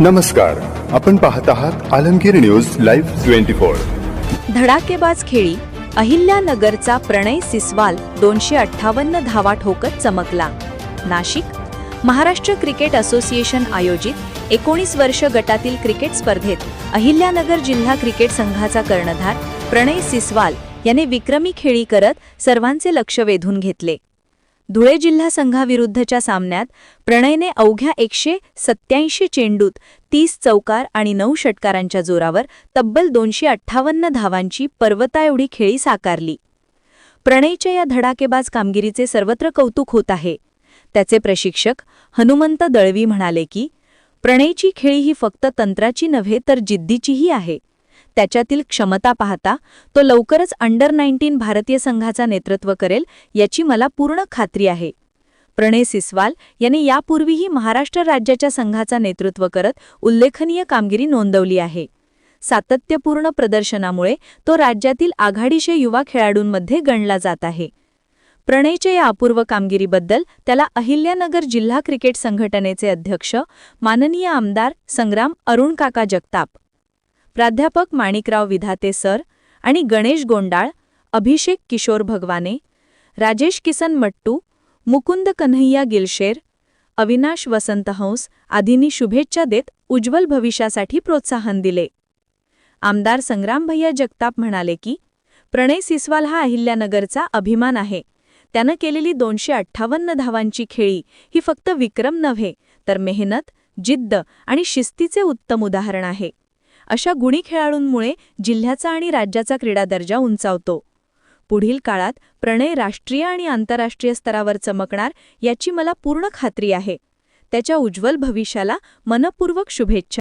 नमस्कार आपण पाहत आहात Alamgir news live twenty four. धडाकेबाज खेळी अहिल्यानगरचा प्रणय सिसवाल दोनशे अठ्ठावन्न धावा ठोकत चमकला. नाशिक महाराष्ट्र क्रिकेट असोसिएशन आयोजित एकोणीस वर्ष गटातील क्रिकेट स्पर्धेत अहिल्यानगर जिल्हा क्रिकेट संघाचा कर्णधार प्रणय सिसवाल याने विक्रमी खेळी करत सर्वांचे लक्ष वेधून घेतले. धुळे जिल्हा संघाविरुद्धच्या सामन्यात प्रणयने अवघ्या एकशे सत्याऐंशी चेंडूत तीस चौकार आणि नऊ षटकारांच्या जोरावर तब्बल दोनशे अठ्ठावन्न धावांची पर्वताएवढी खेळी साकारली. प्रणयच्या या धडाकेबाज कामगिरीचे सर्वत्र कौतुक होत आहे. त्याचे प्रशिक्षक हनुमंत दळवी म्हणाले की प्रणयची खेळी ही फक्त तंत्राची नव्हे तर जिद्दीचीही आहे. त्याच्यातील क्षमता पाहता तो लवकरच अंडर नाईन्टीन भारतीय संघाचा नेतृत्व करेल याची मला पूर्ण खात्री आहे. प्रणय सिसवाल यांनी यापूर्वीही महाराष्ट्र राज्याच्या संघाचा नेतृत्व करत उल्लेखनीय कामगिरी नोंदवली आहे. सातत्यपूर्ण प्रदर्शनामुळे तो राज्यातील आघाडीचे युवा खेळाडूंमध्ये गणला जात आहे. प्रणयच्या या अपूर्व कामगिरीबद्दल त्याला अहिल्यानगर जिल्हा क्रिकेट संघटनेचे अध्यक्ष माननीय आमदार संग्राम अरुण काका जगताप प्राध्यापक माणिकराव विधाते सर आणि गणेश गोंडाळ अभिषेक किशोर भगवाने राजेश किसन मट्टू मुकुंद कन्हैया गिलशेर अविनाश वसंत हंस आदींनी शुभेच्छा देत उज्ज्वल भविष्यासाठी प्रोत्साहन दिले. आमदार संग्रामभैया जगताप म्हणाले की प्रणय सिसवाल हा अहिल्यानगरचा अभिमान आहे. त्यानं केलेली दोनशे अठ्ठावन्न धावांची खेळी ही फक्त विक्रम नव्हे तर मेहनत जिद्द आणि शिस्तीचे उत्तम उदाहरण आहे. अशा गुणी खेळाडूंमुळे जिल्ह्याचा आणि राज्याचा क्रीडा दर्जा उंचावतो. पुढील काळात प्रणय राष्ट्रीय आणि आंतरराष्ट्रीय स्तरावर चमकणार याची मला पूर्ण खात्री आहे. त्याच्या उज्ज्वल भविष्याला मनपूर्वक शुभेच्छा.